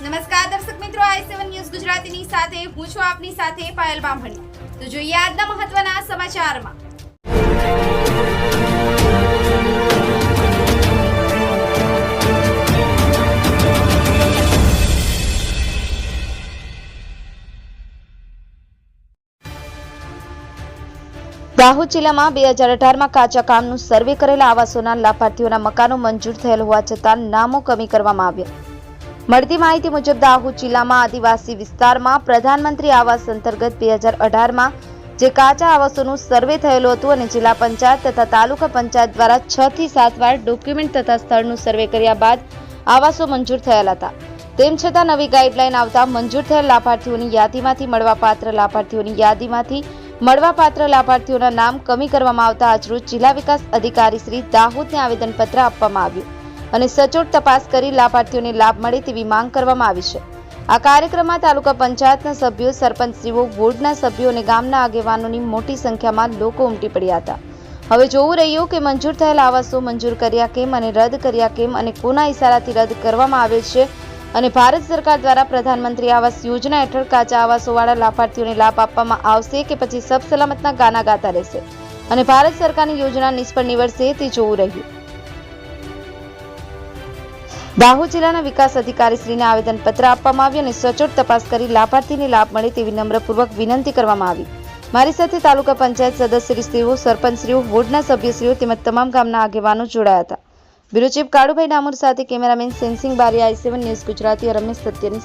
નમસ્કાર દર્શક મિત્રો, આઈ સેવન ન્યૂઝ ગુજરાતીની સાથે, હું છું આપની સાથે પાયલ બામણી. તો જોઈએ આજના મહત્વના સમાચારમાં. દાહોદ જિલ્લામાં બે હજાર અઢારમાં કાચા કામનું સર્વે કરેલા આવાસોના લાભાર્થીઓના મકાનો મંજૂર થયેલ હોવા છતાં નામો કમી કરવામાં આવ્યા. મળતી માહિતી મુજબ દાહોદ જિલ્લામાં આદિવાસી વિસ્તારમાં પ્રધાનમંત્રી આવાસ અંતર્ગત બે હજાર અઢારમાં જે કાચા આવાસોનું સર્વે થયેલું હતું અને જિલ્લા પંચાયત તથા તાલુકા પંચાયત દ્વારા છ થી સાત વાર ડોક્યુમેન્ટ તથા સ્થળનું સર્વે કર્યા બાદ આવાસો મંજૂર થયેલા હતા. તેમ છતાં નવી ગાઈડલાઈન આવતા મંજૂર થયેલ લાભાર્થીઓની યાદીમાંથી મળવાપાત્ર લાભાર્થીઓની યાદીમાંથી મળવાપાત્ર લાભાર્થીઓના નામ કમી કરવામાં આવતા આજરોજ જિલ્લા વિકાસ અધિકારી શ્રી દાહોદને આવેદનપત્ર આપવામાં આવ્યું. અને સચોટ તપાસ કરી લાભાર્થીઓને લાભ મળે તેવી માંગ કરવામાં આવી છે. આ કાર્યક્રમમાં તાલુકા પંચાયતના સભ્યો, સરપંચશ્રીઓ વોર્ડના સભ્યો અને ગામના આગેવાનોની મોટી સંખ્યામાં લોકો ઉમટી પડ્યા હતા. હવે જોવું રહ્યું કે મંજૂર થયેલા આવાસો મંજૂર કર્યા કેમ અને રદ કર્યા કેમ અને કોના ઇશારાથી રદ કરવામાં આવે છે અને ભારત સરકાર દ્વારા પ્રધાનમંત્રી આવાસ યોજના હેઠળ કાચા આવાસોવાળા લાભાર્થીઓને લાભ આપવામાં આવશે કે પછી સબ સલામતના ગાના ગાતા રહેશે? અને ભારત સરકારની યોજના નિષ્ફળ નીવડશે તે જોવું રહ્યું. દાહોદ જિલ્લાના વિકાસ અધિકારીશ્રીને આવેદનપત્ર આપવામાં આવ્યું અને સચોટ તપાસ કરી લાભાર્થીને લાભ મળે તેવી નમ્રપૂર્વક વિનંતી કરવામાં આવી. મારી સાથે તાલુકા પંચાયત સદસ્યશ્રીઓ, સરપંચશ્રીઓ, વોર્ડના સભ્યશ્રીઓ તેમજ તમામ ગામના આગેવાનો જોડાયા હતા. બ્યુરો ચીફ કાળુભાઈ ડામોર સાથે કેમેરામેન સેન્સિંગ બારી I seven news Gujarati Ramesh સત્યની